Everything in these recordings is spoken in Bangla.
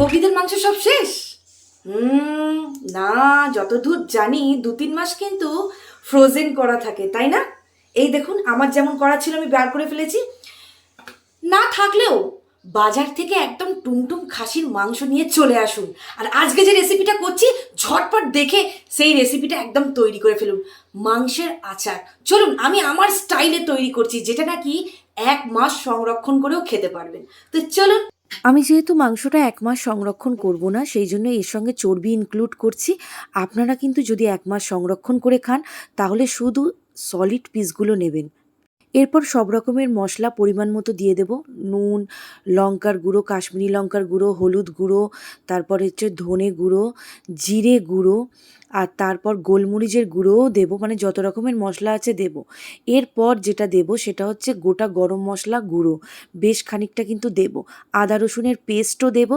বগিদের মাংস সব শেষ? হুম, না, যতদূর জানি দু তিন মাস কিন্তু ফ্রোজেন করা থাকে, তাই না? এই দেখুন, আমার যেমন করা ছিল আমি বার করে ফেলেছি। না থাকলেও বাজার থেকে একদম টুমটুম খাসির মাংস নিয়ে চলে আসুন। আর আজকে যে রেসিপিটা করছি, ঝটপট দেখে সেই রেসিপিটা একদম তৈরি করে ফেলুন। মাংসের আচার। চলুন, আমি আমার স্টাইলে তৈরি করছি, যেটা নাকি এক মাস সংরক্ষণ করেও খেতে পারবেন। তো চলুন আমি যেহেতু মাংসটা এক মাস সংরক্ষণ করব না, সেই জন্য এর সঙ্গে চর্বি ইনক্লুড করছি। আপনারা কিন্তু যদি এক মাস সংরক্ষণ করে খান, তাহলে শুধু সলিড পিসগুলো নেবেন। এরপর সব রকমের মশলা পরিমাণ মতো দিয়ে দেব। নুন, লঙ্কার গুঁড়ো, কাশ্মীরি লঙ্কার গুঁড়ো, হলুদ গুঁড়ো, তারপর হচ্ছে ধনে গুঁড়ো, জিরে গুঁড়ো আর তারপর গোলমরিচের গুঁড়োও দেবো মানে যত রকমের মশলা আছে দেব। এরপর যেটা দেব সেটা হচ্ছে গোটা গরম মশলা গুঁড়ো, বেশ খানিকটা কিন্তু দেব। আদা রসুনের পেস্টও দেব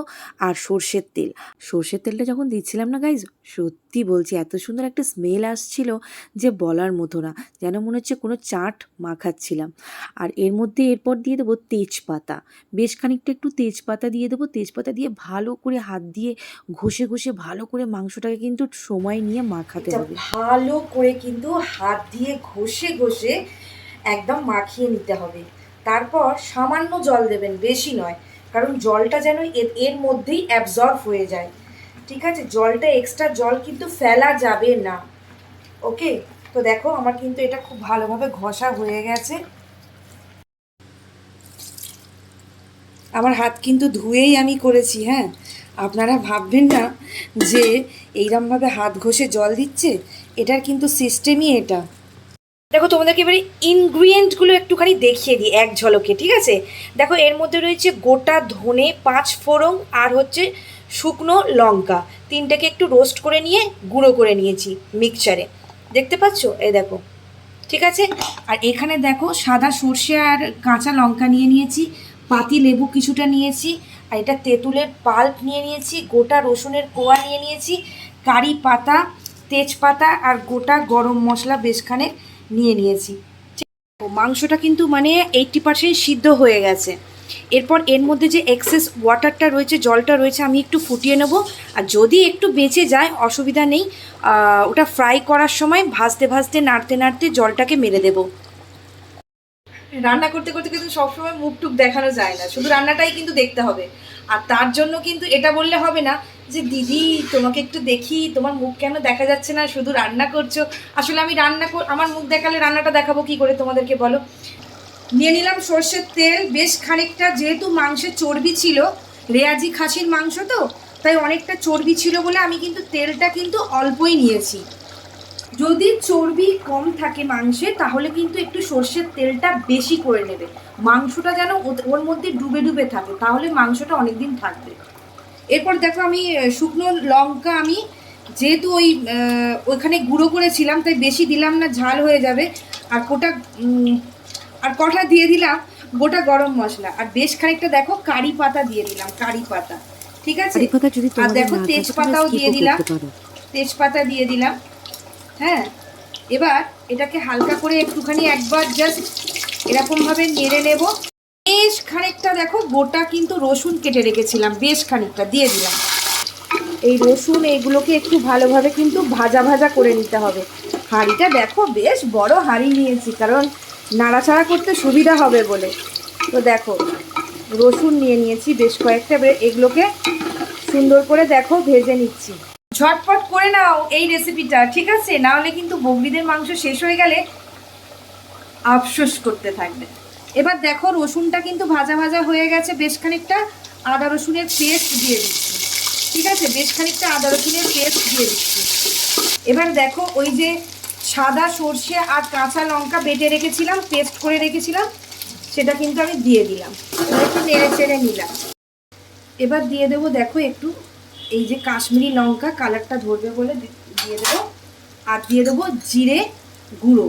আর সর্ষের তেল। সর্ষের তেলটা যখন দিচ্ছিলাম না গাইজ সত্যি বলছি, এত সুন্দর একটা স্মেল আসছিল যে বলার মতো না, যেন মনে হচ্ছে কোনো চাট মাখাচ্ছিলাম। আর এর মধ্যে এরপর দিয়ে দেবো তেজপাতা, বেশ খানিকটা একটু তেজপাতা দিয়ে দেবো। তেজপাতা দিয়ে ভালো করে হাত দিয়ে ঘষে ঘষে ভালো করে মাংসটাকে কিন্তু সময় নিয়ে মাখাতে হবে। ভালো করে কিন্তু হাত দিয়ে ঘষে ঘষে একদম মাখিয়ে নিতে হবে। তারপর সামান্য জল দেবেন বেশি নয়। কারণ জলটা যেন এর- মধ্যেই অ্যাবজর্ব হয়ে যায়। ঠিক আছে? জলটা এক্সট্রা জল কিন্তু ফেলা যাবে না। ওকে? তো দেখো আমার কিন্তু এটা খুব ভালোভাবে ঘষা হয়ে গেছে। আমার হাত কিন্তু ধুয়েই আমি করেছি হ্যাঁ? আপনারা ভাববেন না যে এইরমভাবে হাত ঘষে জল দিচ্ছে? এটার কিন্তু সিস্টেমই এটা। দেখো, তোমাদেরকে এবারে ইনগ্রিডিয়েন্টগুলো একটুখানি দেখিয়ে দিই, এক ঝলকে, ঠিক আছে? দেখো, এর মধ্যে রয়েছে গোটা ধনে, পাঁচ ফোড়ন, আর হচ্ছে শুকনো লঙ্কা। তিনটাকে একটু রোস্ট করে নিয়ে, গুঁড়ো করে নিয়েছি মিক্সচারে দেখতে পাচ্ছো? এই দেখো, ঠিক আছে? আর এখানে দেখো, সাদা সর্ষে আর কাঁচা লঙ্কা নিয়ে নিয়েছি, পাতি লেবু কিছুটা নিয়েছি আর এটা তেঁতুলের পাল্প নিয়ে নিয়েছি, গোটা রসুনের কোয়া নিয়ে নিয়েছি, কারি পাতা, তেজপাতা আর গোটা গরম মশলা বেশখানে নিয়ে নিয়েছি। মাংসটা কিন্তু মানে এইটটি পার্সেন্ট সিদ্ধ হয়ে গেছে। এরপর এর মধ্যে যে এক্সেস ওয়াটারটা রয়েছে, জলটা রয়েছে, আমি একটু ফুটিয়ে নেব। আর যদি একটু বেঁচে যায়, অসুবিধা নেই ওটা ফ্রাই করার সময় ভাজতে ভাজতে, নাড়তে নাড়তে জলটাকে মেরে দেবো। রান্না করতে করতে কিন্তু সবসময় মুখ টুক দেখানো যায় না। শুধু রান্নাটাই কিন্তু দেখতে হবে। আর তার জন্য কিন্তু এটা বললে হবে না যে, দিদি, তোমাকে একটু দেখি, তোমার মুখ কেন দেখা যাচ্ছে না? শুধু রান্না করছ। আসলে আমি রান্না আমার মুখ দেখালে রান্নাটা দেখাবো কি করে তোমাদেরকে বলো? নিয়ে নিলাম সর্ষের তেল। বেশ খানিকটা যেহেতু মাংসের চর্বি ছিল, রেয়াজি খাসির মাংস তো, তাই অনেকটা চর্বি ছিল বলে আমি কিন্তু তেলটা কিন্তু অল্পই নিয়েছি। যদি চর্বি কম থাকে মাংসে তাহলে কিন্তু একটু সর্ষের তেলটা বেশি করে নেবে। মাংসটা যেন ওর মধ্যে ডুবে ডুবে থাকে তাহলে মাংসটা অনেক দিন থাকবে। এরপর দেখো আমি শুকনো লঙ্কা আমি যেহেতু ওই ওইখানে গুঁড়ো করেছিলাম তাই বেশি দিলাম না ঝাল হয়ে যাবে। আর কোটা আর কটা দিয়ে দিলাম গোটা গরম মশলা। আর বেশ খানিকটা দেখো কারি পাতা দিয়ে দিলাম কারি পাতা। ঠিক আছে? আর দেখো তেজপাতাও দিয়ে দিলাম। তেজপাতা দিয়ে দিলাম। হ্যাঁ এবার এটাকে হালকা করে একটুখানি একবার জাস্ট এরকমভাবে নেড়ে নেব। বেশ খানিকটা দেখো, গোটা কিন্তু রসুন কেটে রেখেছিলাম, বেশ খানিকটা দিয়ে দিলাম। এই রসুন এইগুলোকে একটু ভালোভাবে কিন্তু ভাজা ভাজা করে নিতে হবে। হাঁড়িটা দেখো, বেশ বড় হাঁড়ি নিয়েছি, কারণ নাড়াচাড়া করতে সুবিধা হবে বলে। তো দেখো, রসুন নিয়ে নিয়েছি বেশ কয়েকটা এগুলোকে সুন্দর করে দেখো, ভেজে নিচ্ছি। ঝটপট করে নাও এই রেসিপিটা ঠিক আছে? না হলে কিন্তু বগরিদের মাংস শেষ হয়ে গেলে আফসোস করতে থাকবে। এবার দেখো, রসুনটা কিন্তু ভাজা ভাজা হয়ে গেছে, বেশ খানিকটা আদা রসুনের পেস্ট দিয়ে দিচ্ছি। ঠিক আছে? বেশ খানিকটা আদা রসুনের পেস্ট দিয়ে দিচ্ছি। এবার দেখো, ওই যে সাদা সর্ষে আর কাঁচা লঙ্কা বেটে রেখেছিলাম পেস্ট করে রেখেছিলাম, সেটা কিন্তু আমি দিয়ে দিলাম। একটু নেড়ে চেড়ে নিলাম। এবার দিয়ে দেবো, দেখো, একটু এই যে কাশ্মীরি লঙ্কা কালারটা ধরবে বলে দিয়ে দেবো। আর দিয়ে দেবো জিরে গুঁড়ো।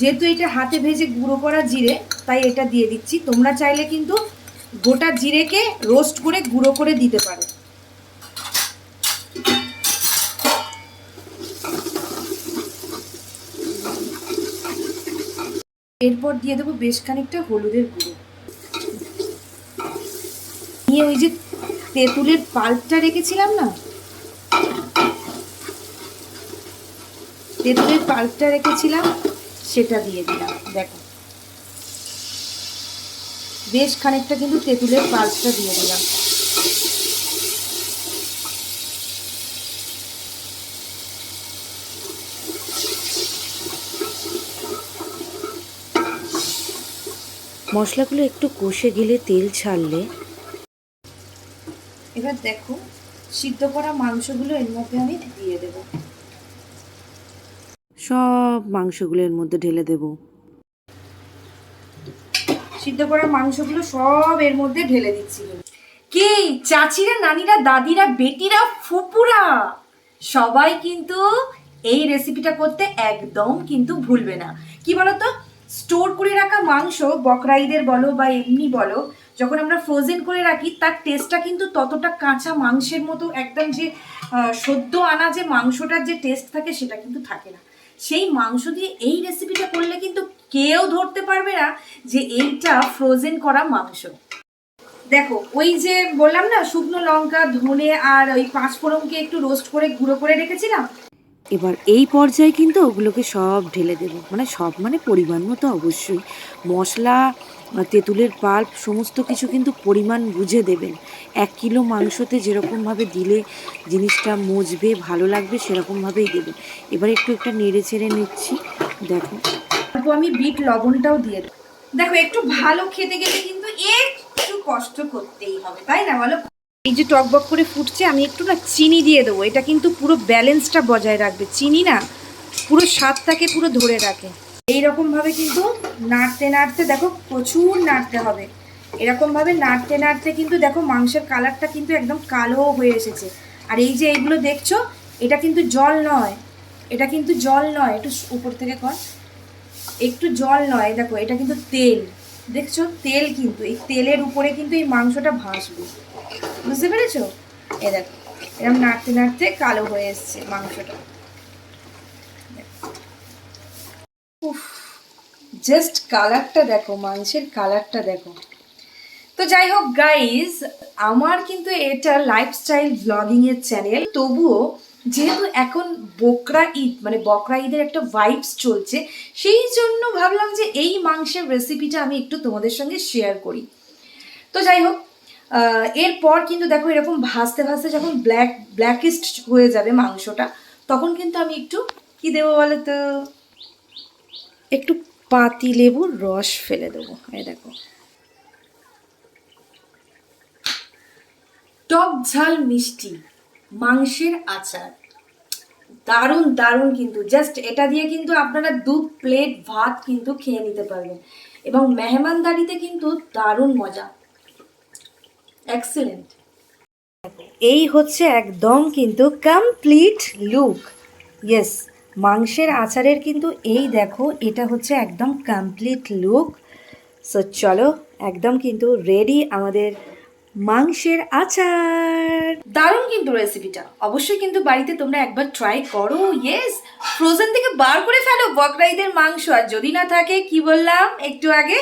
যেহেতু এটা হাতে ভেজে গুঁড়ো করা জিরে, তাই এটা দিয়ে দিচ্ছি। তোমরা চাইলে কিন্তু গোটা জিরেকে রোস্ট করে গুঁড়ো করে দিতে পারো। এরপর দিয়ে দেবো বেশ খানিকটা হলুদের গুঁড়ো। নিয়ে ওই যে তেঁতুলের পাল্পটা রেখেছিলাম না? তেঁতুলের পাল্পটা রেখেছিলাম, সেটা দিয়ে দিলাম, দেখো। বেশ খানিকটা কিন্তু তেঁতুলের পাল্পটা দিয়ে দিলাম। মশলাগুলো একটু কষে গেলে তেল ছাড়লে এবার দেখো সিদ্ধ করা মাংসগুলো এর মধ্যে আমি দিয়ে দেব। সব মাংসগুলো এর মধ্যে ঢেলে দেব। সিদ্ধ করা মাংসগুলো সব এর মধ্যে ঢেলে দিচ্ছি। কি চাচিরা নানিরা দাদিরা বেটিরা ফুপুরা? সবাই কিন্তু এই রেসিপিটা করতে একদম কিন্তু ভুলবে না। কি বলতো? স্টোর করে রাখা মাংস বকরা ঈদের বলো বা এমনি বলো যখন আমরা ফ্রোজেন করে রাখি, তার টেস্টটা কিন্তু ততটা কাঁচা মাংসের মতো একদম যে সদ্য আনা যে মাংসটার যে টেস্ট থাকে সেটা কিন্তু থাকে না। সেই মাংস দিয়ে এই রেসিপিটা করলে কিন্তু কেউ ধরতে পারবে না যে এইটা ফ্রোজেন করা মাংস। দেখো, ওই যে বললাম না, শুকনো লঙ্কা, ধনে আর ওই পাঁচ ফোড়নকে একটু রোস্ট করে, গুঁড়ো করে রেখেছিলাম এবার এই পর্যায়ে কিন্তু ওগুলোকে সব ঢেলে দেব। মানে সব মানে পরিমাণ মতো অবশ্যই। মশলা তেঁতুলের পাল্প, সমস্ত কিছু কিন্তু পরিমাণ বুঝে দেবেন। এক কিলো মাংসতে যেরকমভাবে দিলে জিনিসটা মজবে, ভালো লাগবে, সেরকমভাবেই দেবেন। এবার একটু একটা নেড়ে ছেড়ে নিচ্ছি। দেখো। আমি বিট লবণটাও দিয়ে দেখো, একটু ভালো খেতে গেলে কিন্তু একটু কষ্ট করতেই হবে, তাই না বলো? এই যে টকবক করে ফুটছে, আমি একটু না চিনি দিয়ে দেবো। এটা কিন্তু পুরো ব্যালেন্সটা বজায় রাখবে। চিনি না, পুরো স্বাদটাকে পুরো ধরে রাখে। এইরকম ভাবে কিন্তু নাড়তে নাড়তে, দেখো প্রচুর নাড়তে হবে। এরকম ভাবে নাড়তে নাড়তে কিন্তু দেখো মাংসের কালারটা কিন্তু একদম কালো হয়ে এসেছে। আর এই যে এইগুলো দেখছ, এটা কিন্তু জল নয়। এটা কিন্তু জল নয়। একটু উপর থেকে কর। একটু জল নয়, দেখো, এটা কিন্তু তেল। দেখছ, তেল কিন্তু, এই তেলের উপরে কিন্তু এই মাংসটা ভাসবে। বুঝতে পেরেছ? এ দেখো এরকম নাড়তে নাড়তে কালো হয়ে এসছে মাংসটা। জাস্ট কালারটা দেখো, মাংসের কালারটা দেখো। তো যাই হোক গাইজ আমার কিন্তু এটা লাইফস্টাইল ব্লগিং এর চ্যানেল তবুও যেহেতু এখন বকরা ঈদ মানে বকরা ঈদের একটা ভাইবস চলছে, সেই জন্য ভাবলাম যে এই মাংসের রেসিপিটা আমি একটু তোমাদের সঙ্গে শেয়ার করি। তো যাই হোক এরপর কিন্তু দেখো এরকম ভাসতে ভাসতে যখন ব্ল্যাক ব্ল্যাকিস্ট হয়ে যাবে মাংসটা, তখন কিন্তু আমি একটু কি দেবো বলো তো একটু পাতি লেবুর রস ফেলে দেবো, এই দেখো। টক ঝাল মিষ্টি। মাংসের আচার। দারুণ দারুণ কিন্তু। জাস্ট এটা দিয়ে কিন্তু আপনারা দু প্লেট ভাত কিন্তু খেয়ে নিতে পারবেন। এবং মেহমানদারিতে কিন্তু দারুণ মজা। এক্সেলেন্ট এই হচ্ছে একদম কিন্তু কমপ্লিট লুক ইয়েস মাংসের আচারের কিন্তু এই দেখো, এটা হচ্ছে একদম কমপ্লিট লুক সো চলো একদম কিন্তু রেডি আমাদের মাংসের আচার। দারুণ কিন্তু রেসিপিটা অবশ্যই কিন্তু বাড়িতে তোমরা একবার ট্রাই করো। ইয়েস ফ্রোজেন থেকে বার করে ফেলো বকরাইদের মাংস। আর যদি না থাকে কি বললাম? একটু আগে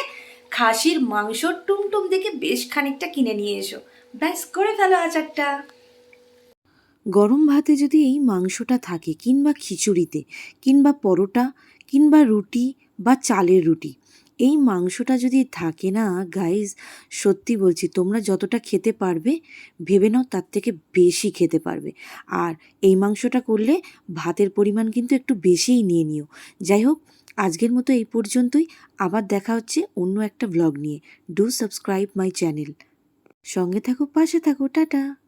খাসির মাংস টুমটুম দেখে বেশ খানিকটা কিনে নিয়ে এসো। ব্যাস করে ফেলো আচারটা। গরম ভাতে যদি এই মাংসটা থাকে কিংবা খিচুড়িতে কিংবা পরোটা কিংবা রুটি বা চালের রুটি এই মাংসটা যদি থাকে না গাইজ সত্যি বলছি, তোমরা যতটা খেতে পারবে, ভেবে নাও তার থেকে বেশি খেতে পারবে। আর এই মাংসটা করলে ভাতের পরিমাণ কিন্তু একটু বেশিই নিয়ে নিও। যাই হোক, আজকের মতো এই পর্যন্তই। আবার দেখা হচ্ছে অন্য একটা ব্লগ নিয়ে। ডু সাবস্ক্রাইব মাই চ্যানেল সঙ্গে থাকো, পাশে থাকো, টাটা।